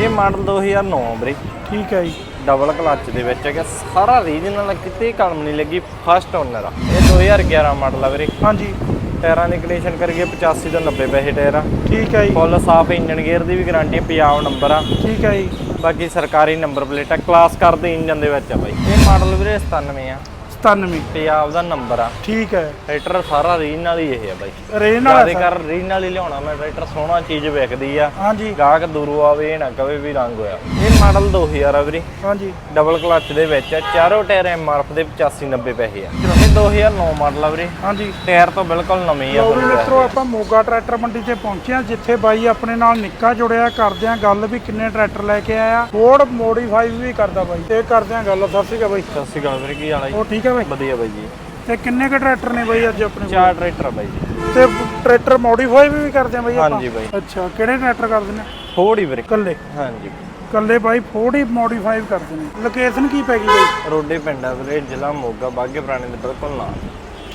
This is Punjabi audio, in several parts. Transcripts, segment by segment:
ਇਹ ਮਾਡਲ 2009 ਵੀਰੇ ਠੀਕ ਹੈ ਜੀ। ਡਬਲ ਕਲੱਚ ਦੇ ਵਿੱਚ ਹੈਗਾ। ਸਾਰਾ ਰੀਜਨਲ ਕਿਤੇ ਕਲਮ ਨਹੀਂ ਲੱਗੀ। ਫਸਟ ਓਨਰ ਆ। ਇਹ 2011 ਮਾਡਲ ਆ ਵੀਰੇ। ਹਾਂਜੀ। ਟਾਇਰਾਂ ਦੀ ਕੰਡੀਸ਼ਨ ਕਰੀਏ 85 ਤੋਂ 90 ਪੈਸੇ ਟਾਇਰ ਆ। ਠੀਕ ਹੈ ਜੀ। ਫੁੱਲ ਸਾਫ਼ ਇੰਜਨ ਗੇਅਰ ਦੀ ਵੀ ਗਾਰੰਟੀ ਪੰਜਾਬ ਨੰਬਰ ਆ। ਠੀਕ ਹੈ ਜੀ। ਬਾਕੀ ਸਰਕਾਰੀ ਨੰਬਰ ਪਲੇਟ ਆ। ਕਲਾਸ ਕਰਦੇ ਇੰਜਨ ਦੇ ਵਿੱਚ ਆ ਬਾਈ। ਇਹ ਮਾਡਲ ਵੀਰੇ 97 ਆ। 97 ਪੰਜਾਬ ਦਾ ਨੰਬਰ ਆ। ਠੀਕ ਹੈ। ਟਰੈਕਟਰ ਸਾਰਾ ਰੀਜਨਲ ਹੀ ਇਹ ਆ ਬਾਈ। ਵਾਲਾ ਜ਼ਿਆਦਾ ਕਰ ਰੀਜਨਲ ਹੀ ਲਿਆਉਣਾ ਮੈਂ ਟਰੈਕਟਰ ਸੋਹਣਾ ਚੀਜ਼ ਵਿਕਦੀ ਆ। ਹਾਂਜੀ। ਗਾਹਕ ਦੂਰੋਂ ਆਵੇ ਇਹ ਨਾ ਕਵੇ ਵੀ ਰੰਗ ਹੋਇਆ। ਇਹ ਮਾਡਲ 2000 ਆ ਵੀਰੇ। ਹਾਂਜੀ। ਡਬਲ ਕਲੱਚ ਦੇ ਵਿੱਚ ਆ ਚਾਰੋਂ ਟਾਇਰ ਐਮਆਰਐਫ ਦੇ 85 90 ਪੈਸੇ ਆ। ਇਹ 2009 ਮਾਡਲ ਆ ਵੀਰੇ। ਹਾਂਜੀ। ਟਾਇਰ ਤੋਂ ਬਿਲਕੁਲ ਨਵੇਂ ਆ ਮਿੱਤਰੋ ਆਪਾਂ ਮੋਗਾ ਟਰੈਕਟਰ ਮੰਡੀ ਤੇ ਪਹੁੰਚੇ ਜਿੱਥੇ ਬਾਈ ਆਪਣੇ ਨਾਲ ਨਿੱਕਾ ਜੁੜਿਆ ਕਰਦੇ ਆ ਗੱਲ ਵੀ ਕਿੰਨੇ ਟਰੈਕਟਰ ਲੈ ਕੇ ਆਇਆ। ਫੋਰਡ ਮੋਡੀਫਾਈ ਵੀ ਕਰਦਾ ਬਾਈ। ਤੇ ਕਰਦੇ ਆ ਗੱਲ। ਸਤਿ ਸ਼੍ਰੀ ਅਕਾਲ ਬਾਈ। ਸਤਿ ਸ਼੍ਰੀ ਅਕਾਲ ਵੀਰੇ ਕੀ ਹਾਲ ਹੈ ਉਹ ਠੀਕ ਹੈ ਬਾਈ? ਵਧੀਆ ਬਾਈ ਜੀ। ਤੇ ਕਿੰਨੇ ਕ ਟਰੈਕਟਰ ਨੇ ਬਾਈ ਅੱਜ ਆਪਣੇ ਕੋਲ? ਚਾਰ ਟਰੈਕਟਰ ਆ ਬਾਈ ਜੀ। ਤੇ ਟਰੈਕਟਰ ਮੋਡੀਫਾਈ ਵੀ ਕਰਦੇ ਆ ਬਾਈ ਆਪਾਂ? ਹਾਂਜੀ ਬਾਈ। ਅੱਛਾ ਕਿਹੜੇ ਟਰੈਕਟਰ ਕਰਦੇ ਨੇ? ਥੋੜੀ ਵੀਰੇ। ਕੱਲੇ ਹਾਂਜੀ। ਕੱਲੇ ਬਾਈ ਫੋਰਡ ਹੀ ਮੋਡੀਫਾਈ ਕਰਦੇ ਨੇ। ਲੋਕੇਸ਼ਨ ਕੀ ਪੈ ਗਈ ਬਾਈ? ਰੋਡੇ ਪਿੰਡ ਵੀਰੇ ਜ਼ਿਲ੍ਹਾ ਮੋਗਾ ਬਾਗੇ ਪੁਰਾਣੇ ਦੇ ਬਿਲਕੁਲ ਨਾਲ।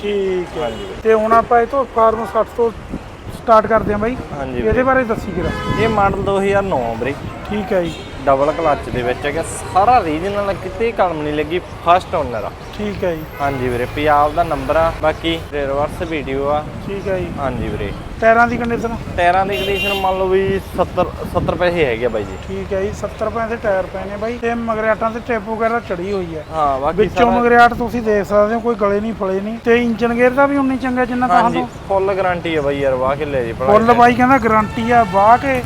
ਠੀਕ ਹੈ। ਹਾਂਜੀ ਤੇ ਹੁਣ ਆਪਾਂ ਇਹ ਤੋਂ ਫਾਰਮ 60 ਤੋਂ ਸਟਾਰਟ ਕਰਦੇ ਆ ਬਾਈ। ਹਾਂਜੀ ਇਹਦੇ ਬਾਰੇ ਦੱਸੀ ਜਰਾ। ਇਹ ਮਾਡਲ 2009 ਵੀਰੇ। ਠੀਕ ਹੈ ਜੀ। ਡਬਲ ਕਲੱਚ ਦੇ ਵਿੱਚ ਹੈਗਾ। ਸਾਰਾ ਰੀਜਨਲ ਕਿਤੇ ਕਲਮ ਨਹੀਂ ਲੱਗੀ ਫਸਟ ਓਨਰ ਆ। ਠੀਕ ਹੈ ਜੀ। ਹਾਂਜੀ ਵੀਰੇ ਪੰਜਾਬ ਦਾ ਨੰਬਰ ਆ। ਬਾਕੀ ਰਿਵਰਸ ਵੀਡੀਓ ਆ। ਠੀਕ ਹੈ ਜੀ। ਹਾਂਜੀ ਵੀਰੇ। ਟਾਇਰਾਂ ਦੀ ਕੰਡੀਸ਼ਨ ਟਾਇਰਾਂ ਦੀ ਕੰਡੀਸ਼ਨ ਮੰਨ ਲਓ ਵੀ 70 70 ਪੈਸੇ ਹੈਗੇ ਬਾਈ ਜੀ। ਠੀਕ ਹੈ ਜੀ 70 ਰੁਪਏ ਦੇ ਟਾਇਰ ਪਏ ਨੇ ਬਾਈ। ਤੇ ਮਗਰਿਆਟਾਂ ਤੇ ਟੇਪ ਵਗੈਰਾ ਚੜੀ ਹੋਈ ਹੈ। ਹਾਂ ਬਾਕੀ ਵਿੱਚੋਂ ਮਗਰਿਆਟ ਤੁਸੀਂ ਦੇਖ ਸਕਦੇ ਹੋ ਕੋਈ ਗਲੇ ਨਹੀਂ ਫਲੇ ਨਹੀਂ। ਤੇ ਇੰਜਨ ਗੇਅਰ ਦਾ ਵੀ ਉਨੀ ਚੰਗਾ ਜਿੰਨਾ ਤੋਂ ਫੁੱਲ ਗਾਰੰਟੀ ਹੈ ਬਾਈ ਯਾਰ ਵਾਹ ਕੇ ਲੈ ਜੀ ਫੁੱਲ ਬਾਈ ਕਹਿੰਦਾ ਗਾਰੰਟੀ ਆ ਵਾਹ ਕੇ।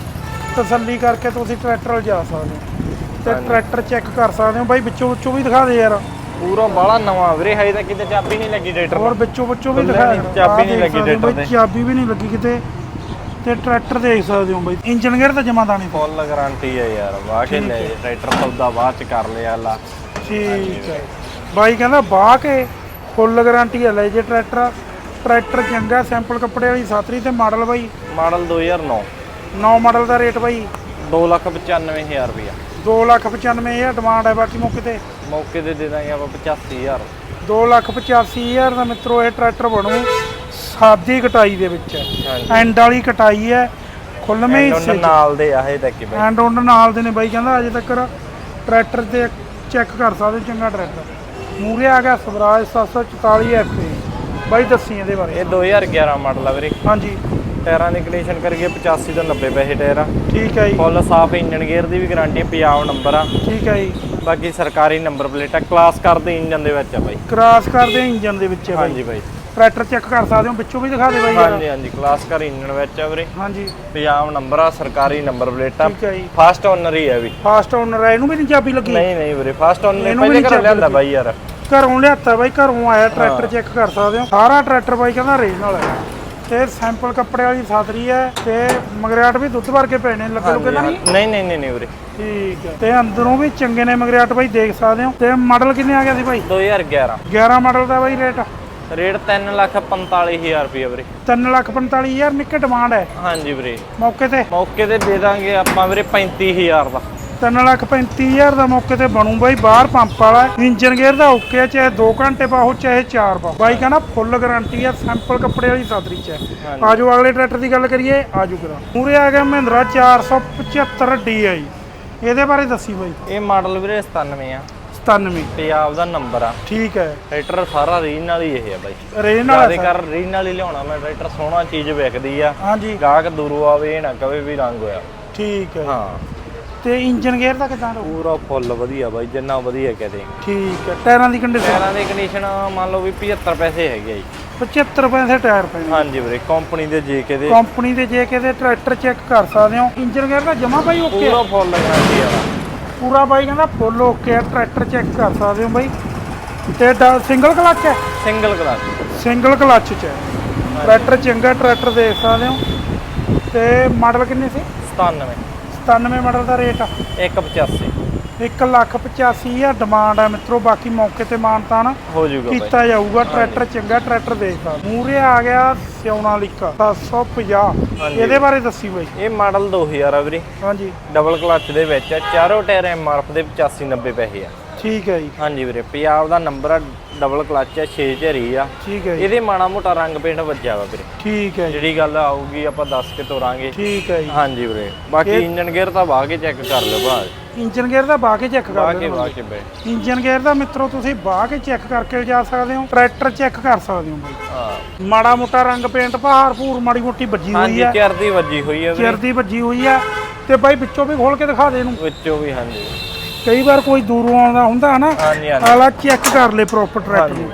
ਤਸੱਲੀ ਕਰਕੇ ਤੁਸੀਂ ਟਰੈਕਟਰ ਲਿਜਾ ਸਕਦੇ ਹੋ। ਤੇ ਟਰੈਕਟਰ ਚੈੱਕ ਕਰ ਸਕਦੇ ਹੋ। ਬਾਈ ਵਿੱਚੋਂ ਵਿੱਚੋਂ ਵੀ ਦਿਖਾ ਦੇ ਯਾਰ। ਪੂਰਾ ਬਾਲਾ ਨਵਾਂ ਵੀਰੇ ਹਜੇ ਤਾਂ ਕਿਤੇ ਚਾਬੀ ਨਹੀਂ ਲੱਗੀ ਟਰੈਕਟਰ ਹੋਰ ਵਿੱਚੋਂ ਵਿੱਚੋਂ ਵੀ ਦਿਖਾ ਨਹੀਂ, ਚਾਬੀ ਨਹੀਂ ਲੱਗੀ ਟਰੈਕਟਰ ਬਾਈ ਚਾਬੀ ਵੀ ਨਹੀਂ ਲੱਗੀ ਕਿਤੇ। ਤੇ ਟਰੈਕਟਰ ਦੇਖ ਸਕਦੇ ਹੋ ਬਾਈ। ਇੰਜਨ ਗੇਅਰ ਤਾਂ ਜਮਾ ਦਾਣੀ? ਫੁੱਲ ਗਾਰੰਟੀ ਹੈ ਯਾਰ ਵਾਹ ਕੇ ਲੈ ਜੀ ਟਰੈਕਟਰ ਸੌਦਾ ਬਾਅਦ ਚ ਕਰ ਲਿਆ ਲਾ ਠੀਕ ਹੈ। ਬਾਈ ਕਹਿੰਦਾ ਬਾਹ ਕੇ ਫੁੱਲ ਗਾਰੰਟੀ ਹੈ ਲੈ ਜੇ ਟਰੈਕਟਰ। ਟਰੈਕਟਰ ਚੰਗਾ ਸੈਂਪਲ ਕੱਪੜੇ ਵਾਲੀ ਸਾਤਰੀ ਤੇ ਮਾਡਲ ਬਾਈ। ਮਾਡਲ 2009 9 ਮਾਡਲ ਦਾ ਰੇਟ ਬਾਈ? 295000 ਰੁਪਇਆ। 295000 ਡਿਮਾਂਡ ਹੈ ਬਾਕੀ ਮੌਕੇ ਤੇ? ਮੌਕੇ ਤੇ ਦੇ ਦਾਂਗੇ ਆਪਾਂ 85000 285000 ਦਾ ਮਿੱਤਰੋ ਇਹ ਟਰੈਕਟਰ ਬਣੂ ਸਾਦੀ ਕਟਾਈ ਦੇ ਵਿੱਚ। ਐਂਡ ਵਾਲੀ ਕਟਾਈ ਹੈ। ਖੁੱਲਵੇਂ ਉਹਨਾਂ ਹਿੱਸੇ 'ਚ ਨਾਲ ਦੇ ਆਹੇ ਤੱਕ ਹੀ ਬਾਈ। ਐਂਡ ਉਹਨਾਂ ਨਾਲ ਦੇ ਨੇ ਬਾਈ ਕਹਿੰਦਾ ਅਜੇ ਤੱਕ ਟਰੈਕਟਰ ਤੇ ਚੈੱਕ ਕਰ ਸਕਦੇ ਚੰਗਾ ਟਰੈਕਟਰ। ਮੂਰੇ ਆ ਗਿਆ ਸਵਰਾਜ 744 ਐਫਏ ਬਾਈ ਦੱਸੀ ਇਹਦੇ ਬਾਰੇ। ਇਹ 2011 ਮਾਡਲ ਆ ਵੀਰੇ। ਹਾਂਜੀ। ਟਾਇਰਾਂ ਦੀ ਕੰਡੀਸ਼ਨ ਕਰੀਏ 85 ਤੋਂ 90 ਪੈਸੇ ਟਾਇਰ। ਆ ਠੀਕ ਹੈ ਜੀ। ਫੁੱਲ ਸਾਫ਼ ਇੰਜਨ ਗੇਅਰ ਦੀ ਵੀ ਗਾਰੰਟੀ ਪੰਜਾਬ ਨੰਬਰ ਆ। ਠੀਕ ਹੈ ਜੀ। ਬਾਕੀ ਸਰਕਾਰੀ ਨੰਬਰ ਪਲੇਟ ਆ ਕਲਾਸ ਕਰਦੇ ਇੰਜਨ ਦੇ ਵਿੱਚ ਆ ਬਾਈ। ਕ੍ਰਾਸ ਕਰਦੇ ਇੰਜਨ ਦੇ ਵਿੱਚ ਬਾਈ। ਹਾਂਜੀ ਬਾਈ। ਟਰੈਕਟਰ ਚੈੱਕ ਕਰ ਸਕਦੇ ਹੋ ਵਿੱਚੋਂ ਵੀ ਦਿਖਾ ਦੇ ਬਾਈ ਹਾਂਜੀ ਹਾਂਜੀ ਕਲਾਸ ਕਰ ਇੰਜਨ ਵਿੱਚ ਆ ਵੀਰੇ। ਹਾਂਜੀ। ਪੰਜਾਬ ਨੰਬਰ ਆ ਸਰਕਾਰੀ ਨੰਬਰ ਪਲੇਟ ਆ। ਠੀਕ ਹੈ ਜੀ। ਫਾਸਟ ਓਨਰ ਹੀ ਹੈ ਵੀ। ਫਾਸਟ ਓਨਰ ਹੈ ਇਹਨੂੰ ਵੀ ਨਹੀਂ ਚਾਬੀ ਲੱਗੀ? ਨਹੀਂ ਨਹੀਂ ਵੀਰੇ ਫਾਸਟ ਓਨਰ ਪਹਿਲੇ ਘਰ ਲਿਆਂਦਾ ਬਾਈ ਯਾਰ। ਘਰੋਂ ਲਿਆਤਾ ਬਾਈ ਘਰੋਂ ਆਇਆ ਟਰੈਕਟਰ ਚੈੱਕ ਕਰ ਸਕਦੇ ਹੋ। ਸਾਰਾ ਟਰੈਕਟਰ ਬਾਈ ਕਹਿੰਦਾ ਰੇਸ ਨਾਲ ਹੈ ਤੇ ਸੈਂਪਲ ਕੱਪੜੇ ਵਾਲੀ ਸਾਦਰੀ ਹੈ ਤੇ ਮਗਰਿਆਟ ਵੀ ਦੁੱਧ ਭਰ ਕੇ ਪਏ ਨੇ ਲੱਗੇ ਲੁਕੇ ਤਾਂ ਨਹੀਂ? ਨਹੀਂ ਨਹੀਂ ਨਹੀਂ ਨਹੀਂ ਵੀਰੇ ਠੀਕ ਹੈ। ਤੇ ਅੰਦਰੋਂ ਵੀ ਚੰਗੇ ਨੇ ਮਗਰਿਆਟ ਬਾਈ ਦੇਖ ਸਕਦੇ ਹੋ। ਤੇ ਮਾਡਲ ਕਿੰਨੇ ਆ ਗਿਆ ਸੀ ਬਾਈ? 2011 11 ਮਾਡਲ ਦਾ ਬਾਈ ਰੇਟ। ਰੇਟ 345000 ਰੁਪਏ ਵੀਰੇ। 345000 ਨਿੱਕੇ ਡਿਮਾਂਡ ਹੈ। ਹਾਂਜੀ ਵੀਰੇ। ਮੌਕੇ ਤੇ? ਮੌਕੇ ਤੇ ਦੇ ਦਾਂਗੇ ਆਪਾਂ ਵੀਰੇ 35000 ਦਾ। 335000 ਦਾ ਮੌਕੇ ਤੇ ਬਣੂ ਬਾਈ ਬਾਹਰ ਪੰਪ ਵਾਲਾ ਇੰਜਨ ਗੇਅਰ ਦਾ ਓਕੇ ਹੈ, ਚਾਹੇ 2 ਘੰਟੇ ਪਾਓ ਚਾਹੇ 4 ਪਾਓ ਬਾਈ ਕਹਿੰਦਾ ਫੁੱਲ ਗਾਰੰਟੀ ਆ ਸੈਂਪਲ ਕੱਪੜੇ ਵਾਲੀ ਸਾਦਰੀ ਚ ਹੈ। ਆਜੋ ਅਗਲੇ ਟਰੈਕਟਰ ਦੀ ਗੱਲ ਕਰੀਏ ਆਜੋ ਕਰਾਂ ਪੂਰੇ ਆ ਗਿਆ ਮਹਿੰਦਰਾ 475 DI ਇਹਦੇ ਬਾਰੇ ਦੱਸੀ ਬਾਈ। ਇਹ ਮਾਡਲ ਵੀਰੇ 97 ਆ। 97 ਪੰਜਾਬ ਦਾ ਨੰਬਰ ਆ। ਠੀਕ ਹੈ। ਟਰੈਕਟਰ ਸਾਰਾ ਰੀਜਨਲ ਹੀ ਇਹ ਆ ਬਾਈ। ਰੇਨ ਵਾਲਾ ਜ਼ਿਆਦਾ ਕਰ ਰੀਜਨਲ ਹੀ ਲਿਆਉਣਾ ਮੈਂ ਟਰੈਕਟਰ ਸੋਹਣਾ ਚੀਜ਼ ਵਿਕਦੀ ਆ। ਹਾਂਜੀ। ਗਾਹਕ ਦੂਰੋਂ ਆਵੇ ਇਹ ਨਾ ਕਵੇ ਵੀ ਰੰਗ ਹੋਇਆ। ਠੀਕ ਹੈ। ਹਾਂ। ਤੇ ਇੰਜਨ ਗੇਅਰ ਦਾ ਕਿਦਾਂ ਰਹੂ ਪੂਰਾ ਫੁੱਲ ਵਧੀਆ ਬਾਈ ਜਿੰਨਾ ਵਧੀਆ ਕਹਦੇ ਠੀਕ ਹੈ ਟਾਇਰਾਂ ਦੀ ਕੰਡੀਸ਼ਨ ਟਾਇਰਾਂ ਦੀ ਕੰਡੀਸ਼ਨ ਮੰਨ ਲਓ ਵੀ 75 ਪੈਸੇ ਹੈਗੇ ਆ ਜੀ। 75 ਰੁਪਏ ਦੇ ਟਾਇਰ ਨੇ। ਹਾਂਜੀ ਵੀਰੇ ਕੰਪਨੀ ਦੇ ਜੇਕੇ ਦੇ ਕੰਪਨੀ ਦੇ ਜੇ ਕਿਤੇ ਟਰੈਕਟਰ ਚੈੱਕ ਕਰ ਸਕਦੇ ਹੋ। ਇੰਜਨ ਗੇਅਰ ਦਾ ਜਮਾ ਬਾਈ ਓਕੇ ਪੂਰਾ ਫੁੱਲ ਗਾਰੰਟੀ ਆ। ਪੂਰਾ ਬਾਈ ਕਹਿੰਦਾ ਫੁੱਲ ਓਕੇ ਆ ਟਰੈਕਟਰ ਚੈੱਕ ਕਰ ਸਕਦੇ ਹੋ ਬਾਈ। ਤੇ ਸਿੰਗਲ ਕਲੱਚ ਹੈ? ਸਿੰਗਲ ਕਲਾਸ ਸਿੰਗਲ ਕਲੱਚ ਚ ਹੈ। ਟਰੈਕਟਰ ਚੰਗਾ ਟਰੈਕਟਰ ਦੇਖ ਸਕਦੇ ਹੋ। ਤੇ ਮਾਡਲ ਕਿੰਨੇ ਸੀ? 97 97 ਮਾਡਲ ਦਾ ਰੇਟ ਆ। 185 185000 ਡਿਮਾਂਡ ਹੈ ਮਿੱਤਰੋ ਬਾਕੀ ਮੌਕੇ ਤੇ ਮਾਨਤਾਨ ਹੋ ਜਾਊਗਾ ਕੀਤਾ ਜਾਊਗਾ ਟਰੈਕਟਰ ਚੰਗਾ ਟਰੈਕਟਰ ਦੇਖਦਾ। ਮੂਰੇ ਆ ਗਿਆ ਸਿਉਣਾ ਲਿਕਾ 750 ਇਹਦੇ ਬਾਰੇ ਦੱਸੀ ਬਾਈ। ਇਹ ਮਾਡਲ 2000 ਆ ਵੀਰੇ। ਹਾਂਜੀ। ਡਬਲ ਕਲੱਚ ਦੇ ਵਿੱਚ ਆ। ਚਾਰੋਂ ਟਾਇਰ ਐਮਆਰਐਫ ਦੇ 85 90 ਪੈਸੇ ਆ। ਠੀਕ ਹੈ ਜੀ। ਹਾਂਜੀ ਵੀਰੇ ਪੰਜਾਬ ਦਾ ਨੰਬਰ ਆ ਡਬਲ ਕਲਚ ਆ 6 ਝਰੀ ਆ। ਠੀਕ ਹੈ ਜੀ। ਇਹਦੇ ਮਾੜਾ ਮੋਟਾ ਰੰਗ ਪੇਂਟ ਵੱਜਿਆ ਵਾ ਵੀਰੇ। ਠੀਕ ਹੈ ਜੀ। ਜਿਹੜੀ ਗੱਲ ਆਊਗੀ ਆਪਾਂ ਦੱਸ ਕੇ ਤੋਰਾਂਗੇ। ਠੀਕ ਹੈ ਜੀ। ਹਾਂਜੀ ਵੀਰੇ ਬਾਕੀ ਇੰਜਨ ਗੇਅਰ ਤਾਂ ਵਾਹ ਕੇ ਚੈੱਕ ਕਰ ਲਿਓ ਭਾ ਇੰਜਨ ਗੇਅਰ ਦਾ ਬਾਹ ਕੇ ਚੈੱਕ ਵਾਹ ਕਰ ਲਿਓ ਵਾਹ ਕੇ ਬਈ। ਇੰਜਨ ਗੇਅਰ ਦਾ ਮਿੱਤਰੋ ਤੁਸੀਂ ਬਾਹ ਕੇ ਚੈੱਕ ਕਰਕੇ ਜਾ ਸਕਦੇ ਹੋ ਟਰੈਕਟਰ ਚੈੱਕ ਕਰ ਸਕਦੇ ਹੋ ਬਾਈ। ਹਾਂ। ਮਾੜਾ ਮੋਟਾ ਰੰਗ ਪੇਂਟ ਪਹਾੜ ਭੂਰ ਮਾੜੀ ਮੋਟੀ ਵੱਜੀ ਹੋਈ ਹਾਂਜੀ ਹੈ। ਚਰਦੀ ਵੱਜੀ ਹੋਈ ਆ ਵੀਰੇ। ਚਿਰ ਦੀ ਵੱਜੀ ਹੋਈ ਹੈ। ਤੇ ਬਾਈ ਵਿੱਚੋਂ ਵੀ ਖੋਲ ਕੇ ਦਿਖਾ ਦੇ ਇਹਨੂੰ। ਵਿੱਚੋਂ ਵੀ ਹਾਂਜੀ। ਕਈ ਵਾਰ ਕੋਈ ਦੂਰੋਂ ਆਉਂਦਾ ਹੁੰਦਾ ਹੈ ਨਾ ਹਾਂਜੀ ਹਾਂਜੀ। ਆਲਾ ਚੈੱਕ ਕਰ ਲੈ ਪ੍ਰੋਪਰ ਟਰੈਕਟਰ ਨੂੰ।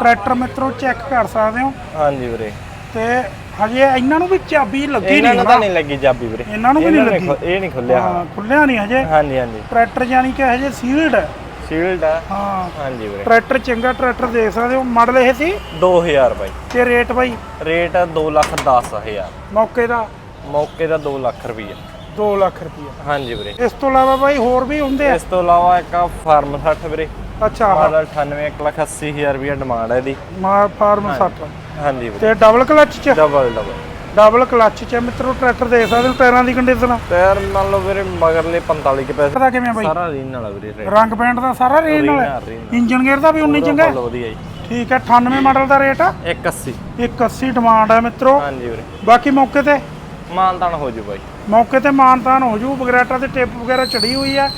ਟਰੈਕਟਰ ਮਿੱਤਰੋ ਚੈੱਕ ਕਰ ਸਕਦੇ ਹੋ। ਹਾਂਜੀ ਵੀਰੇ। ਤੇ ਹਜੇ ਇਹਨਾਂ ਨੂੰ ਵੀ ਚਾਬੀ ਲੱਗੀ ਇਹਨਾਂ ਨਹੀਂ ਨੂੰ ਤਾਂ ਨਹੀਂ ਲੱਗੀ ਚਾਬੀ ਵੀਰੇ। ਇਹਨਾਂ ਨੂੰ ਵੀ ਨਹੀਂ ਲੱਗੀ। ਖੁ- ਇਹ ਨਹੀਂ ਖੁੱਲਿਆ ਹਾਂ। ਖੁੱਲਿਆ ਨਹੀਂ ਹਜੇ। ਹਾਂਜੀ ਹਾਂਜੀ। ਟਰੈਕਟਰ ਜਾਨੀ ਕਿ ਹਜੇ ਸੀਲਡ ਹੈ। ਸੀਲਡ ਆ। ਹਾਂ। ਹਾਂਜੀ ਵੀਰੇ। ਟਰੈਕਟਰ ਚੰਗਾ ਟਰੈਕਟਰ ਦੇਖ ਸਕਦੇ ਹੋ। ਮਾਡਲ ਇਹ ਸੀ? 2000 ਬਾਈ। ਤੇ ਰੇਟ ਬਾਈ? ਰੇਟ 2 ਲੱਖ 10 ਹਜ਼ਾਰ। ਮੌਕੇ ਦਾ? ਮੌਕੇ ਦਾ 2 ਲੱਖ ਰੁਪਈਆ। 2 ਲੱਖ ਰੁਪਈਆ। ਹਾਂਜੀ ਵੀਰੇ। ਇਸ ਤੋਂ ਇਲਾਵਾ ਬਾਈ ਹੋਰ ਵੀ ਹੁੰਦੇ ਆ? ਇਸ ਤੋਂ ਇਲਾਵਾ ਇੱਕ ਆ ਫਾਰਮ 60 ਵੀਰੇ। ਅੱਛਾ ਮਾਡਲ 98 1 ਲੱਖ 80 ਹਜ਼ਾਰ ਰੁਪਈਆ ਡਿਮਾਂਡ ਹੈ ਇਹਦੀ। ਮਾ ਫਾਰਮ 60 ਹਾਂਜੀ ਵੀਰੇ। ਤੇ ਡਬਲ ਕਲਚ ਚ? ਡਬਲ ਡਬਲ ਡਬਲ ਕਲਚ ਚ ਮਿੱਤਰੋ ਟਰੈਕਟਰ ਦੇਖ ਸਕਦੇ ਹੋ ਟਾਇਰਾਂ ਦੀ ਕੰਡੀਸ਼ਨ ਟਾਇਰ ਮੰਨ ਲਓ ਵੀਰੇ ਮਗਰਲੇ 45 ਕੇ ਪੈਸੇ। ਪਤਾ ਕਿਵੇਂ ਬਾਈ? ਸਾਰਾ ਰੀਨ ਵਾਲਾ ਵੀਰੇ ਰੰਗ ਪੈਂਟ ਦਾ ਸਾਰਾ ਰੀਨ ਇੰਜਨ ਗੇਅਰ ਦਾ ਵੀ 19 ਚੰਗਾ ਵਧੀਆ ਜੀ। ਠੀਕ ਹੈ 98 ਮਾਡਲ ਦਾ ਰੇਟ ਆ? 180 180 ਡਿਮਾਂਡ ਹੈ ਮਿੱਤਰੋ। ਹਾਂਜੀ ਵੀਰੇ। ਬਾਕੀ ਮੌਕੇ ਤੇ ਮਾਨਤਾਨ ਹੋ ਜੂ ਬਾਈ। ਮੌਕੇ ਤੇ ਮਾਨਤਾਨ ਹੋ ਜੂ ਬਗਰੈਟਾ ਤੇ ਟਿਪ ਵਗੈਰਾ ਚੜੀ ਹੋਈ ਹੈ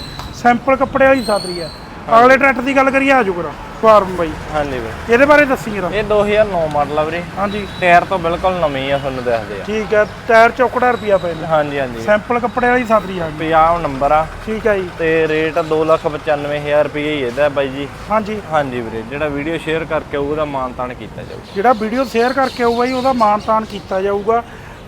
ਸੈਂਪਲ ਕੱਪੜੇ ਵਾਲੀ ਸਾਦਰੀ ਹੈ ਅਗਲੇ ਟਰੈਕਟਰ ਦੀ ਗੱਲ ਕਰੀਏ ਆਜੂ ਕਰਾ ਫਾਰਮ ਬਾਈ। ਹਾਂਜੀ ਵੀਰੇ ਇਹਦੇ ਬਾਰੇ ਦੱਸੀ ਜਰਾ। ਇਹ 2009 ਮਾਡਲ ਆ ਵੀਰੇ। ਹਾਂਜੀ। ਟਾਇਰ ਤੋਂ ਬਿਲਕੁਲ ਨਵੀਂ ਆ ਤੁਹਾਨੂੰ ਦੱਸਦੇ ਆ। ਠੀਕ ਹੈ ਟਾਇਰ ਚੌਕੜਾ ਰੁਪਿਆ ਨੇ ਹਾਂਜੀ ਹਾਂਜੀ। ਸੈਂਪਲ ਕੱਪੜੇ ਵਾਲੀ ਸਾਦਰੀ ਆ। ਗਈ ਪੰਜਾਬ ਨੰਬਰ ਆ। ਠੀਕ ਹੈ ਜੀ। ਤੇ ਰੇਟ 295000 ਰੁਪਏ ਹੀ ਇਹਦਾ ਬਾਈ ਜੀ। ਹਾਂਜੀ। ਹਾਂਜੀ ਵੀਰੇ ਜਿਹੜਾ ਵੀਡੀਓ ਸ਼ੇਅਰ ਕਰਕੇ ਆਊ ਉਹਦਾ ਮਾਨਤਾਨ ਕੀਤਾ ਜਾਊ। ਜਿਹੜਾ ਵੀਡੀਓ ਸ਼ੇਅਰ ਕਰਕੇ ਆਊਗਾ ਜੀ ਉਹਦਾ ਮਾਨ ਤਾਨ ਕੀਤਾ ਜਾਊਗਾ।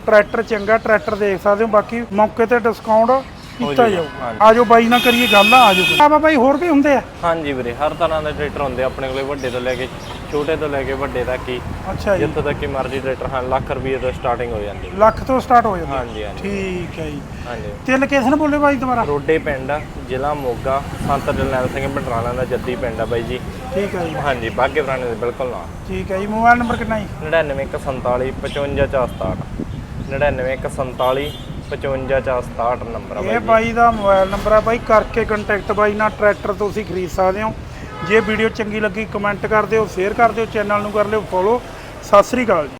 ਟਰੈਕਟਰ ਚੰਗਾ ਟਰੈਕਟਰ ਦੇਖ ਸਕਦੇ ਹੋ ਬਾਕੀ ਮੌਕੇ ਤੇ ਡਿਸਕਾਊਂਟ ਕੀਤਾ ਜਾਊਗਾ। ਆਜੋ ਬਾਈ ਨਾਲ ਕਰੀਏ ਗੱਲ ਆਜੋ ਆ ਬਾਈ ਹੋਰ ਵੀ ਹੁੰਦੇ ਆ? ਹਾਂਜੀ ਵੀਰੇ ਹਰ ਤਰ੍ਹਾਂ ਦੇ ਟਰੈਕਟਰ ਹੁੰਦੇ ਆ ਆਪਣੇ ਕੋਲੇ ਵੱਡੇ ਤੋਂ ਲੈ ਕੇ ਛੋਟੇ ਤੋਂ ਲੈ ਕੇ ਵੱਡੇ ਤੱਕ ਹੀ। ਅੱਛਾ ਜੀ। ਜਿੱਥੇ ਤੱਕ ਕਿ ਮਰਜ਼ੀ ਟਰੈਕਟਰ ਹਾਂ ਲੱਖ ਰੁਪਏ ਤੋਂ ਸਟਾਰਟਿੰਗ ਹੋ ਜਾਂਦੀ ਲੱਖ ਤੋਂ ਸਟਾਰਟ ਹੋ ਜਾਂਦਾ ਹਾਂਜੀ ਹਾਂਜੀ। ਠੀਕ ਹੈ ਜੀ। ਹਾਂਜੀ। ਤੇ ਲੋਕੇਸ਼ਨ ਬੋਲੇ ਬਾਈ ਦੁਬਾਰਾ? ਰੋਡੇ ਪਿੰਡ ਆ ਜ਼ਿਲ੍ਹਾ ਮੋਗਾ ਸੰਤ ਜਰਨੈਲ ਸਿੰਘ ਭਟਰਾਣਾ ਦਾ ਜੱਦੀ ਪਿੰਡ ਆ ਬਾਈ ਜੀ। ਠੀਕ ਹੈ ਜੀ। ਹਾਂਜੀ ਬਾਗੇ ਪੁਰਾਣੇ ਦੇ ਬਿਲਕੁਲ ਨਾਲ। ਠੀਕ ਹੈ ਜੀ ਮੋਬਾਈਲ ਨੰਬਰ ਕਿੰਨਾ ਜੀ? 99147 55467 99147 55467 ਨੰਬਰ ਆ ਇਹ ਬਾਈ ਦਾ ਮੋਬਾਈਲ ਨੰਬਰ ਆ ਬਾਈ ਕਰਕੇ ਕੰਟੈਕਟ ਬਾਈ ਨਾਲ ਟਰੈਕਟਰ ਤੁਸੀਂ ਖਰੀਦ ਸਕਦੇ ਹੋ। ਜੇ ਵੀਡੀਓ ਚੰਗੀ ਲੱਗੀ ਕਮੈਂਟ ਕਰ ਦਿਓ ਸ਼ੇਅਰ ਕਰ ਦਿਓ ਚੈਨਲ ਨੂੰ ਕਰ ਲਿਓ ਫੋਲੋ ਸਤਿ ਸ੍ਰੀ ਅਕਾਲ ਜੀ।